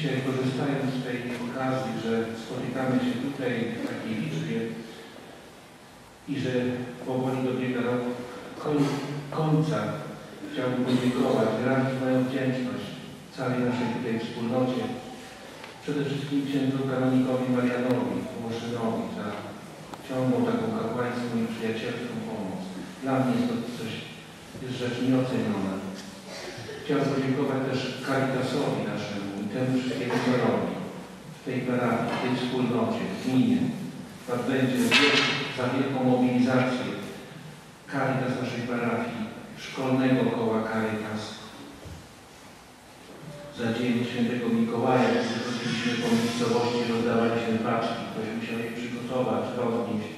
dzisiaj korzystając z tej okazji, że spotykamy się tutaj w takiej liczbie i że powoli dobiega koń- końca, chciałbym podziękować, wyrazić moją wdzięczność całej naszej tutaj wspólnocie, przede wszystkim księdzu kanonikowi Marianowi Łoszynowi za ciągłą taką kapłańską i przyjacielską pomoc. Dla mnie jest to coś, jest rzecz nieoceniona. Chciałem podziękować też Caritasowi temu wszystkiemu, co robi w tej parafii, w tej wspólnocie, w gminie. Pan będzie za wielką mobilizację Caritas naszej parafii, szkolnego koła Caritas. Za dzień świętego Mikołaja, kiedy chodziliśmy po miejscowości, rozdawaliśmy paczki, ktoś musiał je przygotować, roznieść.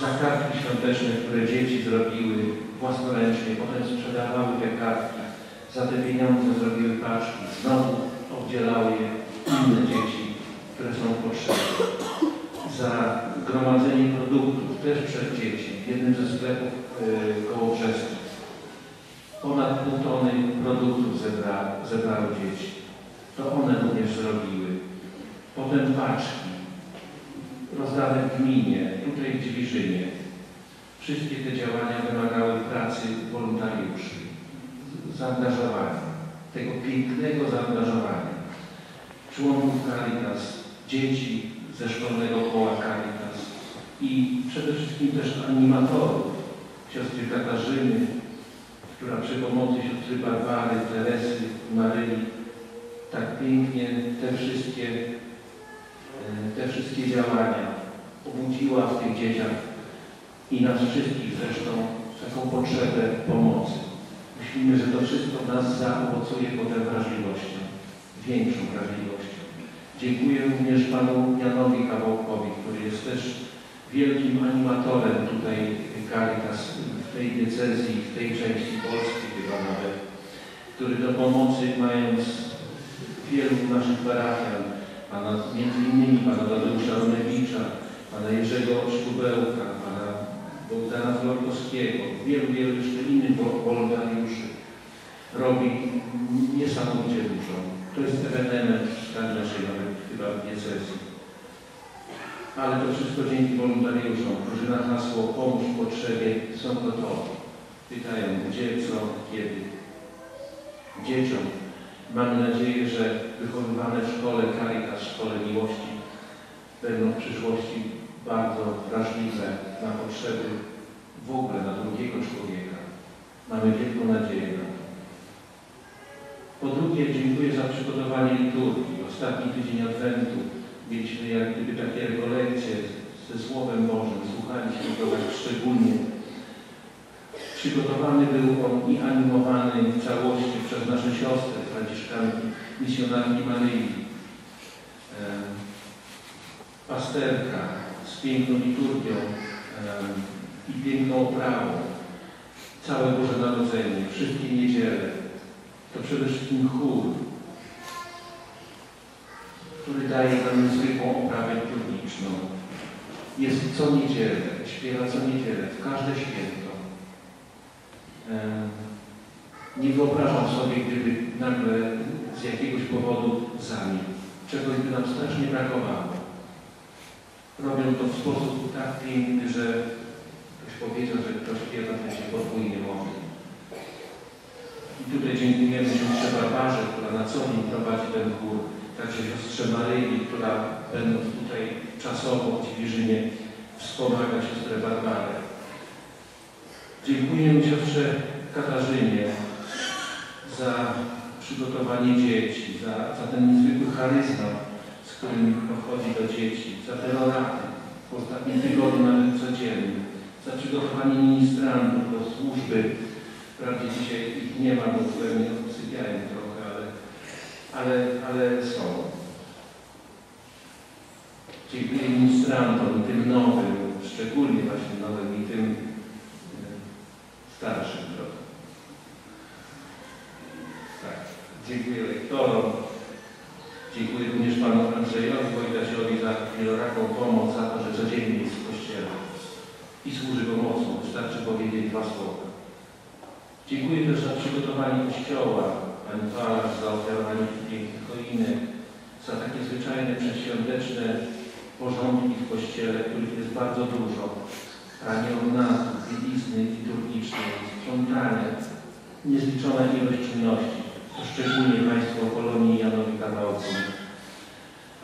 Za kartki świąteczne, które dzieci zrobiły własnoręcznie, potem sprzedawały te kartki. Za te pieniądze zrobiły paczki, znowu oddzielały je inne dzieci, które są potrzebne. Za gromadzenie produktów, też przez dzieci, w jednym ze sklepów yy, koło Brzesku. Ponad pół tony produktów zebra, zebrały dzieci. To one również zrobiły. Potem paczki, rozdane w gminie, tutaj w Dziwiżynie. Wszystkie te działania wymagały pracy wolontariuszy, zaangażowania, tego pięknego zaangażowania. Członków Caritas, dzieci ze szkolnego koła Caritas i przede wszystkim też animatorów, siostry Katarzyny, która przy pomocy siostry Barbary, Teresy, Maryi tak pięknie te wszystkie, e, te wszystkie działania obudziła w tych dzieciach i nas wszystkich zresztą taką potrzebę pomocy. Myślimy, że to wszystko nas zaowocuje potem wrażliwością, większą wrażliwością. Dziękuję również panu Janowi Kawałkowi, który jest też wielkim animatorem tutaj Caritas w tej diecezji, w tej części Polski chyba nawet, który do pomocy mając wielu naszych parafian, pana, między innymi pana Tadeusza Ronewicza, pana Jerzego Sztubełka, pana Bogdana Florkowskiego, wielu, wielu jeszcze innych wolontariuszy robi niesamowicie dużo. To jest ewenement w skali naszej nawet chyba diecezji. Ale to wszystko dzięki wolontariuszom, którzy na hasło pomóż potrzebie są gotowi. Pytają gdzie, co, kiedy. Dzieciom mamy nadzieję, że wychowywane w szkole Caritas, w szkole miłości będą w przyszłości bardzo wrażliwe na potrzeby w ogóle na drugiego człowieka. Mamy wielką nadzieję na to. Po drugie, dziękuję za przygotowanie liturgii. Ostatni tydzień Adwentu mieliśmy jak gdyby takie rekolekcje ze Słowem Bożym. Słuchaliśmy go tak szczególnie. Przygotowany był on i animowany w całości przez nasze siostry, franciszkanki, misjonarki Maryi. E, pasterka z piękną liturgią e, i piękną oprawą. Całe Boże Narodzenie, wszystkie przede wszystkim chór, który daje nam niezwykłą oprawę liturgiczną. Jest co niedzielę, śpiewa co niedzielę, w każde święto. E, Nie wyobrażam sobie, gdyby nagle z jakiegoś powodu zamilkł. Czegoś by nam strasznie brakowało. Robią to w sposób tak piękny, że ktoś powiedział, że kto śpiewa, ten się podwójnie modli. I tutaj dziękujemy siostrze Barbarze, która na co dzień prowadzi ten chór, także siostrze Maryi, która będąc tutaj czasowo w Dziwiżynie wspomaga siostrę Barbarę. Dziękujemy siostrze Katarzynie za przygotowanie dzieci, za, za ten niezwykły charyzmat, z którym podchodzi do dzieci, za te loraty w ostatnim tygodniu, nawet codziennie, za przygotowanie ministrantów do służby. Wprawdzie dzisiaj ich nie ma, bo pewnie odsypiają trochę, ale, ale, ale są. Dziękuję ministrantom, tym nowym, szczególnie właśnie nowym i tym e, starszym trochę. Tak. Dziękuję lektorom. Dziękuję również panu Andrzejowi Wojtasiowi za wieloraką pomoc, za to, że codziennie jest w kościele i służy pomocą. Wystarczy powiedzieć dwa słowa. Dziękuję też za przygotowanie kościoła e, komentarz, za ofiarowanie pięknych choinek, za takie zwyczajne, przedświąteczne porządki w Kościele, których jest bardzo dużo. Pranie ornatów, bielizny liturgicznej, sprzątania, niezliczona ilość czynności. Szczególnie Państwo Polonii Janowi Kawałku,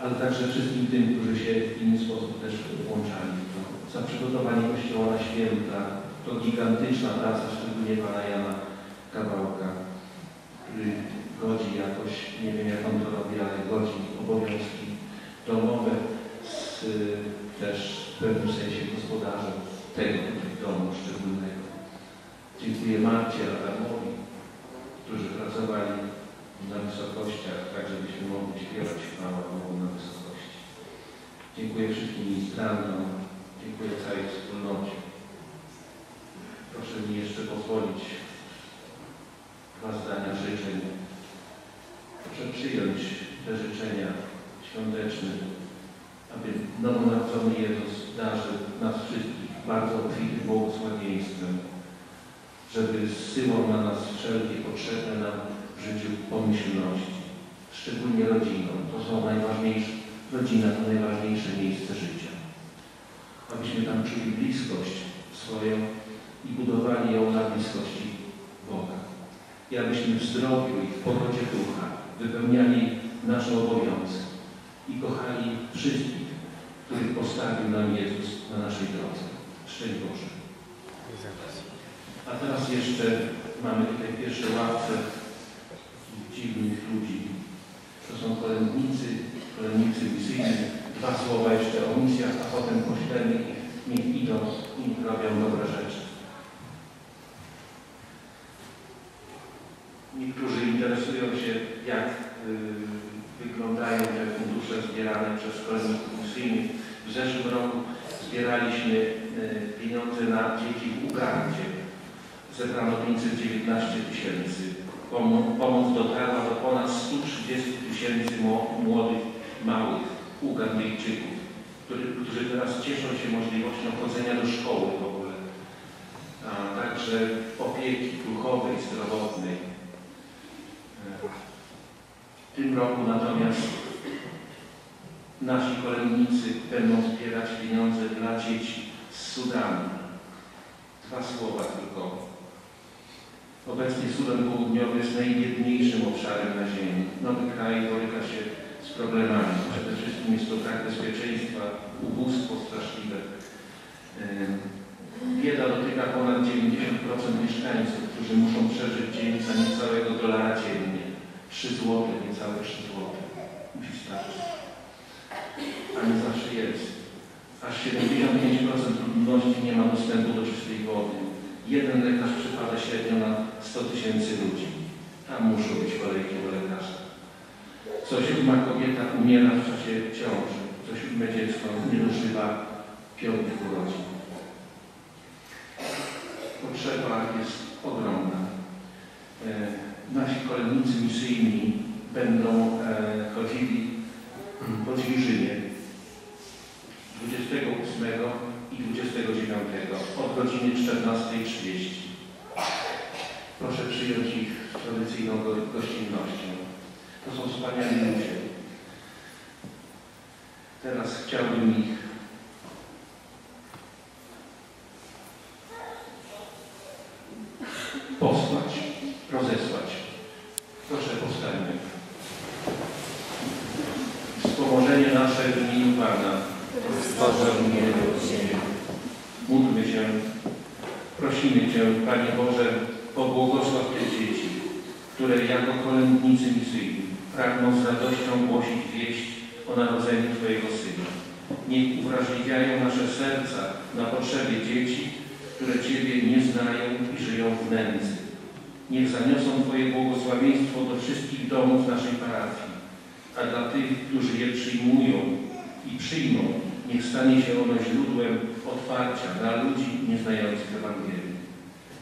ale także wszystkim tym, którzy się w inny sposób też włączali. Za przygotowanie Kościoła na święta, to gigantyczna praca, szczególnie Pana Jana Kawałka, który godzi jakoś, nie wiem jak on to robi, ale godzi obowiązki domowe z też w pewnym sensie gospodarzem tego domu szczególnego. Dziękuję Marcie Adamowi, którzy pracowali na wysokościach, tak żebyśmy mogli śpiewać chwałę Bogu na wysokości. Dziękuję wszystkim ministrantom, dziękuję całej wspólnocie. Mi jeszcze pozwolić dwa zdania życzeń. Proszę przyjąć te życzenia świąteczne, aby nowonarodzony Jezus darzył nas wszystkich bardzo obfitym błogosławieństwem, żeby zsyłał na nas wszelkie potrzebne nam w życiu pomyślności, szczególnie rodziną. To są najważniejsze, rodzina to najważniejsze miejsce życia. Abyśmy tam czuli bliskość swoją i budowali ją na bliskości Boga. I abyśmy w zdrowiu i w pogodzie ducha wypełniali nasze obowiązki i kochali wszystkich, których postawił nam Jezus na naszej drodze. Szczęść Boże. A teraz jeszcze mamy tutaj w pierwszej ławce dziwnych ludzi. To są kolędnicy, kolędnicy misyjni. Dwa słowa jeszcze o misjach, a potem poślemy ich, niech idą i robią dobre rzeczy. Niektórzy interesują się, jak y, wyglądają te fundusze zbierane przez kolędników misyjnych. W zeszłym roku zbieraliśmy y, pieniądze na dzieci w Ugandzie. Zebrano 519 tysięcy. Pomo pomoc dotarła do ponad 130 tysięcy młodych, małych Ugandyjczyków, którzy teraz cieszą się możliwością chodzenia do szkoły w ogóle. A także opieki duchowej, zdrowotnej. W tym roku natomiast nasi kolędnicy będą zbierać pieniądze dla dzieci z Sudanu. Dwa słowa tylko. Obecnie Sudan Południowy jest najbiedniejszym obszarem na ziemi. Nowy kraj boryka się z problemami. Przede wszystkim jest to brak bezpieczeństwa, ubóstwo straszliwe. Bieda dotyka ponad 90% mieszkańców, którzy muszą przeżyć dzień za niecałego dolara dziennie. 3 zł, niecałe 3 zł. Musi starczyć. A nie zawsze jest. Aż 75% ludności nie ma dostępu do czystej wody. Jeden lekarz przypada średnio na 100 tysięcy ludzi. Tam muszą być kolejki do lekarza. Co siódma kobieta umiera w czasie ciąży. Co siódme dziecko nie dożywa piątych urodzin. Potrzeba jest ogromna. Nasi kolędnicy misyjni będą e, chodzili po Zwierzynie 28 i 29 od godziny 14.30. Proszę przyjąć ich z tradycyjną go gościnnością. To są wspaniali ludzie. Teraz chciałbym ich posłać, rozesłać. Proszę powstańmy. Wspomożenie nasze w imieniu Pana. Stworzył mnie Módlmy się. Prosimy Cię, Panie Boże, o błogosław te dzieci, które jako kolędnicy misyjni pragną z radością głosić wieść o narodzeniu Twojego Syna. Niech uwrażliwiają nasze serca na potrzeby dzieci, które Ciebie nie znają i żyją w nędzy. Niech zaniosą Twoje błogosławieństwo do wszystkich domów naszej parafii, a dla tych, którzy je przyjmują i przyjmą, niech stanie się ono źródłem otwarcia dla ludzi nieznających Ewangelii.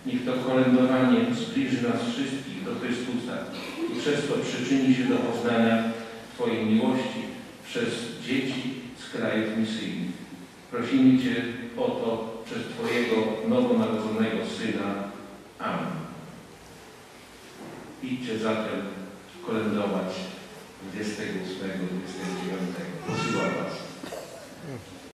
Niech to kolędowanie zbliży nas wszystkich do Chrystusa i przez to przyczyni się do poznania Twojej miłości przez dzieci z krajów misyjnych. Prosimy Cię o to przez Twojego nowonarodzonego Syna. Amen. Idźcie zatem kolędować 28-29. Posyła Was.